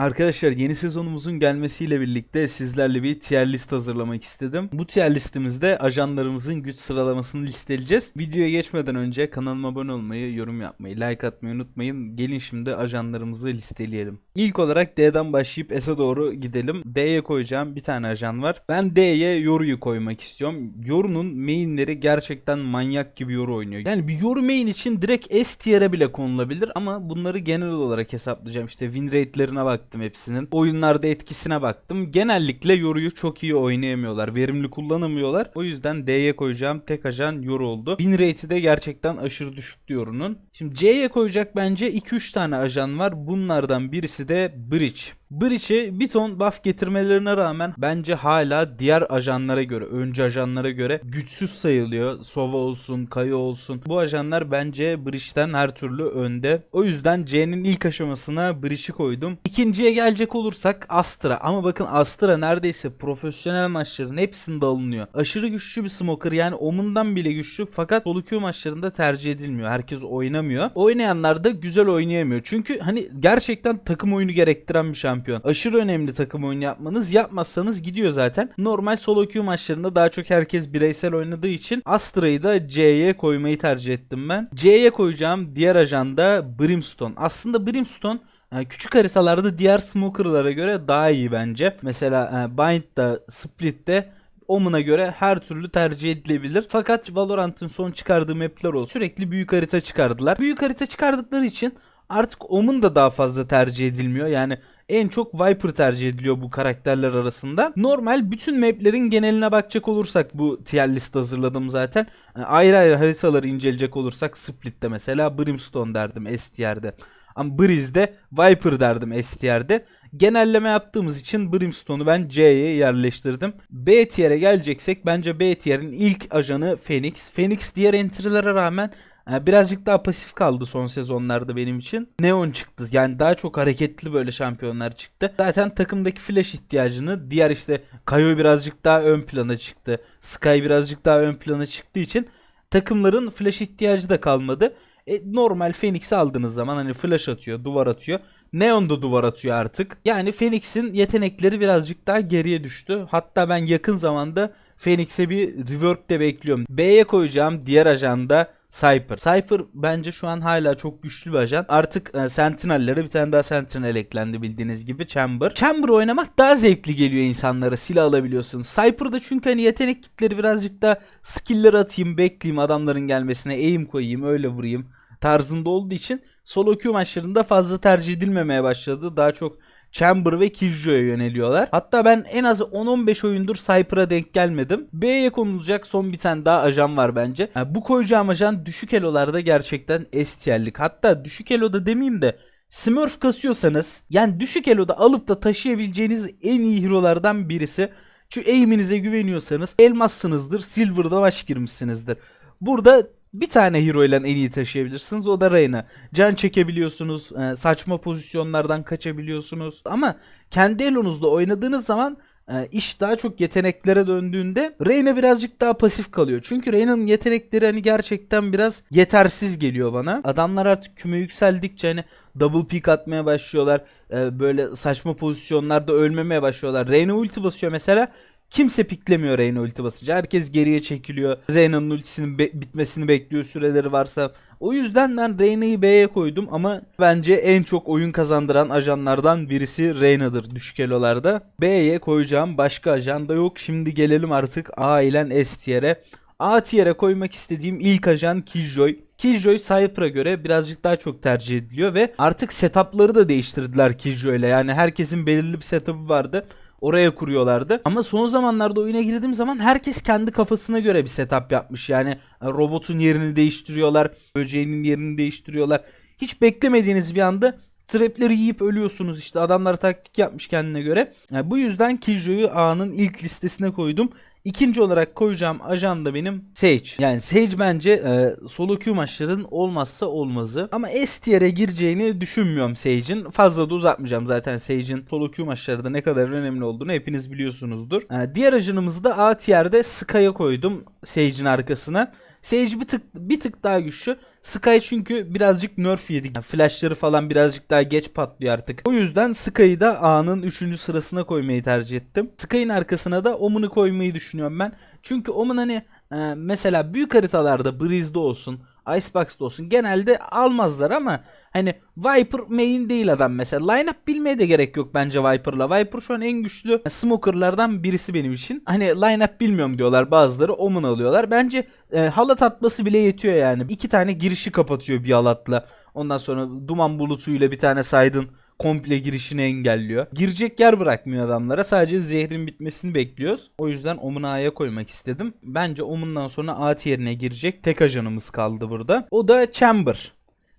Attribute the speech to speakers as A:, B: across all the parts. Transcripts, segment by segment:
A: Arkadaşlar yeni sezonumuzun gelmesiyle birlikte sizlerle bir tier list hazırlamak istedim. Bu tier listimizde ajanlarımızın güç sıralamasını listeleyeceğiz. Videoya geçmeden önce kanalıma abone olmayı, yorum yapmayı, like atmayı unutmayın. Gelin şimdi ajanlarımızı listeleyelim. İlk olarak D'den başlayıp S'e doğru gidelim. D'ye koyacağım bir tane ajan var. Ben D'ye Yoru'yu koymak istiyorum. Yoru'nun mainleri gerçekten manyak gibi Yoru oynuyor. Yani bir Yoru main için direkt S tier'e bile konulabilir ama bunları genel olarak hesaplayacağım. İşte win rate'lerine baktım hepsinin. Oyunlarda etkisine baktım. Genellikle Yoru'yu çok iyi oynayamıyorlar. Verimli kullanamıyorlar. O yüzden D'ye koyacağım tek ajan Yoru oldu. Win rate'i de gerçekten aşırı düşük Yoru'nun. Şimdi C'ye koyacak bence 2-3 tane ajan var. Bunlardan birisi de Bridge. Breach'e bir ton buff getirmelerine rağmen bence hala diğer ajanlara göre, önce ajanlara göre güçsüz sayılıyor. Sova olsun, Kayo olsun. Bu ajanlar bence Breach'ten her türlü önde. O yüzden C'nin ilk aşamasına Breach'i koydum. İkinciye gelecek olursak Astra. Ama bakın Astra neredeyse profesyonel maçların hepsinde alınıyor. Aşırı güçlü bir smoker yani Omun'dan bile güçlü fakat solo queue maçlarında tercih edilmiyor. Herkes oynamıyor. Oynayanlar da güzel oynayamıyor. Çünkü hani gerçekten takım oyunu gerektiren bir şampiyon. Aşırı önemli takım oyunu yapmanız. Yapmazsanız gidiyor zaten. Normal solo queue maçlarında daha çok herkes bireysel oynadığı için Astra'yı da C'ye koymayı tercih ettim ben. C'ye koyacağım diğer ajanda Brimstone. Aslında Brimstone yani küçük haritalarda diğer smoker'lara göre daha iyi bence. Mesela e, Bind'da, Split'te Omen'a göre her türlü tercih edilebilir. Fakat Valorant'ın son çıkardığı mapler oldu. Sürekli büyük harita çıkardılar. Büyük harita çıkardıkları için artık Omen da daha fazla tercih edilmiyor. Yani en çok Viper tercih ediliyor bu karakterler arasında. Normal bütün maplerin geneline bakacak olursak bu tier list hazırladım zaten. Yani ayrı ayrı haritaları inceleyecek olursak Split'te mesela Brimstone derdim S tier'de. Ama Breeze'de Viper derdim S tier'de. Genelleme yaptığımız için Brimstone'u ben C'ye yerleştirdim. B tier'e geleceksek bence B tier'in ilk ajanı Phoenix. Phoenix diğer entry'lere rağmen birazcık daha pasif kaldı son sezonlarda benim için. Neon çıktı. Yani daha çok hareketli böyle şampiyonlar çıktı. Zaten takımdaki flash ihtiyacını diğer işte Kayo birazcık daha ön plana çıktı. Sky birazcık daha ön plana çıktığı için takımların flash ihtiyacı da kalmadı. E, normal Phoenix aldığınız zaman hani flash atıyor, duvar atıyor. Neon da duvar atıyor artık. Yani Phoenix'in yetenekleri birazcık daha geriye düştü. Hatta ben yakın zamanda Phoenix'e bir rework de bekliyorum. B'ye koyacağım diğer ajanda Cypher. Cypher bence şu an hala çok güçlü bir ajan. Artık e, Sentinel'lere bir tane daha Sentinel eklendi bildiğiniz gibi Chamber. Chamber oynamak daha zevkli geliyor insanlara. Silah alabiliyorsun. Cypher'da çünkü hani yetenek kitleri birazcık da skill'ler atayım, bekleyeyim adamların gelmesine, aim koyayım, öyle vurayım tarzında olduğu için solo queue maçlarında fazla tercih edilmemeye başladı. Daha çok Chamber ve Killjoy'a yöneliyorlar. Hatta ben en az 10-15 oyundur Cypher'a denk gelmedim. B'ye konulacak son bir tane daha ajan var bence. Yani bu koyacağım ajan düşük elolarda gerçekten S. Hatta düşük eloda demeyeyim de Smurf kasıyorsanız yani düşük eloda alıp da taşıyabileceğiniz en iyi hero'lardan birisi. Çünkü aim'inize güveniyorsanız elmassınızdır, silver'da maç girmişsinizdir. Burada bir tane hero ile en iyi taşıyabilirsiniz. O da Reyna. Can çekebiliyorsunuz. e, Saçma pozisyonlardan kaçabiliyorsunuz. Ama kendi elonuzda oynadığınız zaman e, iş daha çok yeteneklere döndüğünde Reyna birazcık daha pasif kalıyor. Çünkü Reyna'nın yetenekleri hani gerçekten biraz yetersiz geliyor bana. Adamlar artık küme yükseldikçe hani double pick atmaya başlıyorlar. E, Böyle saçma pozisyonlarda ölmemeye başlıyorlar. Reyna ulti basıyor mesela. Kimse piklemiyor Reyna ulti basınca. Herkes geriye çekiliyor. Reyna'nın ultisinin be- bitmesini bekliyor süreleri varsa. O yüzden ben Reyna'yı B'ye koydum ama bence en çok oyun kazandıran ajanlardan birisi Reyna'dır düşük elolarda. B'ye koyacağım başka ajan da yok. Şimdi gelelim artık A ile S tier'e. A tier'e koymak istediğim ilk ajan Killjoy. Killjoy Cypher'a göre birazcık daha çok tercih ediliyor ve artık setupları da değiştirdiler Killjoy'la. Yani herkesin belirli bir setup'ı vardı. Oraya kuruyorlardı. Ama son zamanlarda oyuna girdiğim zaman herkes kendi kafasına göre bir setup yapmış. Yani e, robotun yerini değiştiriyorlar. Böceğinin yerini değiştiriyorlar. Hiç beklemediğiniz bir anda trapleri yiyip ölüyorsunuz. İşte adamlar taktik yapmış kendine göre. Yani bu yüzden Killjoy'u A'nın ilk listesine koydum. İkinci olarak koyacağım ajan da benim Sage. Yani Sage bence e, solo queue maçların olmazsa olmazı. Ama S tier'e gireceğini düşünmüyorum Sage'in. Fazla da uzatmayacağım zaten Sage'in solo queue maçlarda ne kadar önemli olduğunu hepiniz biliyorsunuzdur. E, diğer ajanımızı da A tier'de Sky'a koydum Sage'in arkasına. Sage bir tık bir tık daha güçlü. Sky çünkü birazcık nerf yedik. Yani flashları falan birazcık daha geç patlıyor artık. O yüzden Sky'ı da A'nın 3. sırasına koymayı tercih ettim. Sky'ın arkasına da Omen'ı koymayı düşünüyorum ben. Çünkü Omen hani e, mesela büyük haritalarda Breeze'de olsun, Icebox'da olsun genelde almazlar ama hani Viper main değil adam mesela. Lineup bilmeye de gerek yok bence Viper'la. Viper şu an en güçlü smokerlardan birisi benim için. Hani lineup bilmiyorum diyorlar bazıları Omen alıyorlar. Bence e, halat atması bile yetiyor yani. İki tane girişi kapatıyor bir halatla. Ondan sonra duman bulutuyla bir tane saydın komple girişini engelliyor. Girecek yer bırakmıyor adamlara. Sadece zehrin bitmesini bekliyoruz. O yüzden Omen'ı A'ya koymak istedim. Bence Omen'dan sonra A tierine girecek tek ajanımız kaldı burada. O da Chamber.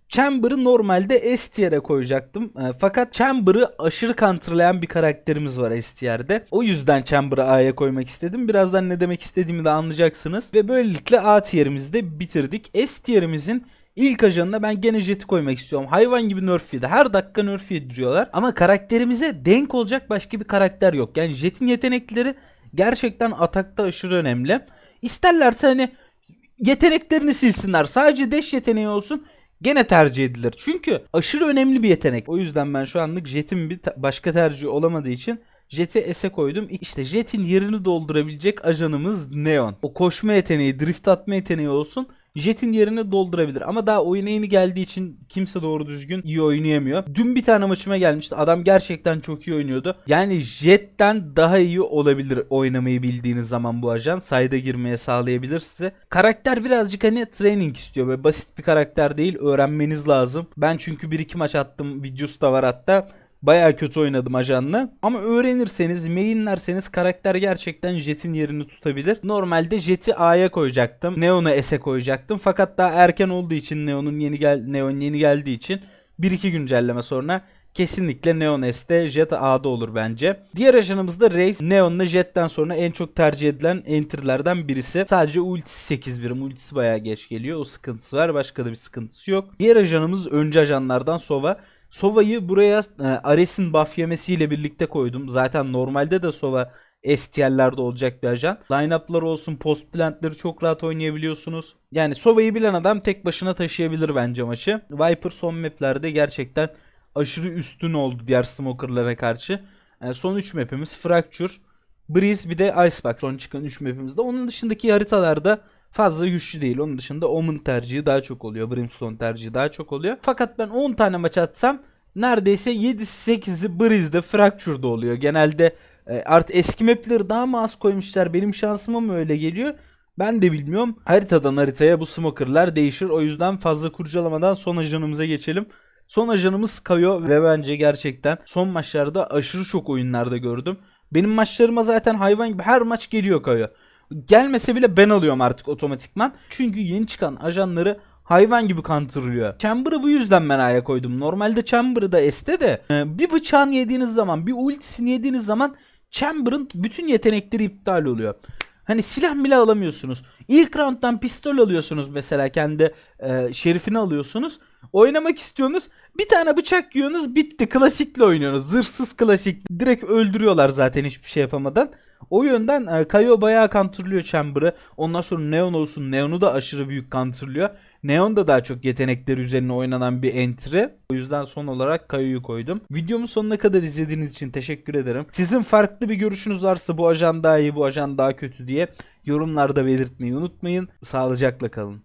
A: Chamber'ı normalde S tier'e koyacaktım. E, fakat Chamber'ı aşırı counterlayan bir karakterimiz var S tier'de. O yüzden Chamber'ı A'ya koymak istedim. Birazdan ne demek istediğimi de anlayacaksınız. Ve böylelikle A tier'imizi de bitirdik. S tier'imizin İlk ajanına ben gene Jet'i koymak istiyorum. Hayvan gibi nerf yedi. Her dakika nerf yediriyorlar. Ama karakterimize denk olacak başka bir karakter yok. Yani Jet'in yetenekleri gerçekten atakta aşırı önemli. İsterlerse hani yeteneklerini silsinler. Sadece dash yeteneği olsun. Gene tercih edilir. Çünkü aşırı önemli bir yetenek. O yüzden ben şu anlık Jet'in bir başka tercihi olamadığı için Jet'i S'e koydum. İşte Jet'in yerini doldurabilecek ajanımız Neon. O koşma yeteneği, drift atma yeteneği olsun. Jet'in yerini doldurabilir. Ama daha oyuna yeni geldiği için kimse doğru düzgün iyi oynayamıyor. Dün bir tane maçıma gelmişti. Adam gerçekten çok iyi oynuyordu. Yani Jet'ten daha iyi olabilir oynamayı bildiğiniz zaman bu ajan. Sayda girmeye sağlayabilir size. Karakter birazcık hani training istiyor. Böyle basit bir karakter değil. Öğrenmeniz lazım. Ben çünkü 1-2 maç attım. Videosu da var hatta. Baya kötü oynadım ajanla. Ama öğrenirseniz, mainlerseniz karakter gerçekten Jet'in yerini tutabilir. Normalde Jet'i A'ya koyacaktım. Neon'u S'e koyacaktım. Fakat daha erken olduğu için Neon'un yeni gel Neon yeni geldiği için 1-2 güncelleme sonra kesinlikle Neon S'te Jet A'da olur bence. Diğer ajanımız da Raze. Neon'la Jet'ten sonra en çok tercih edilen entry'lerden birisi. Sadece ultisi 8 birim. Ultisi bayağı geç geliyor. O sıkıntısı var. Başka da bir sıkıntısı yok. Diğer ajanımız önce ajanlardan Sova. Sova'yı buraya e, Ares'in buff yemesiyle birlikte koydum. Zaten normalde de Sova STL'lerde olacak bir ajan. Line-up'ları olsun, post plantları çok rahat oynayabiliyorsunuz. Yani Sova'yı bilen adam tek başına taşıyabilir bence maçı. Viper son maplerde gerçekten aşırı üstün oldu diğer smokerlara karşı. E, son 3 map'imiz Fracture, Breeze bir de Icebox son çıkan 3 map'imizde. Onun dışındaki haritalarda fazla güçlü değil. Onun dışında Omen tercihi daha çok oluyor. Brimstone tercihi daha çok oluyor. Fakat ben 10 tane maç atsam neredeyse 7'si 8'i Breeze'de Fracture'da oluyor. Genelde e, artık eski mapleri daha mı az koymuşlar? Benim şansıma mı öyle geliyor? Ben de bilmiyorum. Haritadan haritaya bu smokerlar değişir. O yüzden fazla kurcalamadan son ajanımıza geçelim. Son ajanımız Kayo ve bence gerçekten son maçlarda aşırı çok oyunlarda gördüm. Benim maçlarıma zaten hayvan gibi her maç geliyor Kayo. Gelmese bile ben alıyorum artık otomatikman. Çünkü yeni çıkan ajanları hayvan gibi counterlıyor. Chamber'ı bu yüzden ben A'ya koydum. Normalde Chamber'ı da este de e, bir bıçağını yediğiniz zaman bir ultisini yediğiniz zaman Chamber'ın bütün yetenekleri iptal oluyor. Hani silah bile alamıyorsunuz. İlk rounddan pistol alıyorsunuz mesela kendi e, şerifini alıyorsunuz. Oynamak istiyorsunuz. Bir tane bıçak yiyorsunuz bitti. Klasikle oynuyorsunuz. Zırhsız klasik. Direkt öldürüyorlar zaten hiçbir şey yapamadan. O yönden e, Kayo bayağı counterlıyor Chamber'ı. Ondan sonra Neon olsun. Neon'u da aşırı büyük counterlıyor. Neon da daha çok yetenekleri üzerine oynanan bir entry. O yüzden son olarak Kayo'yu koydum. Videomun sonuna kadar izlediğiniz için teşekkür ederim. Sizin farklı bir görüşünüz varsa bu ajan daha iyi, bu ajan daha kötü diye yorumlarda belirtmeyi unutmayın. Sağlıcakla kalın.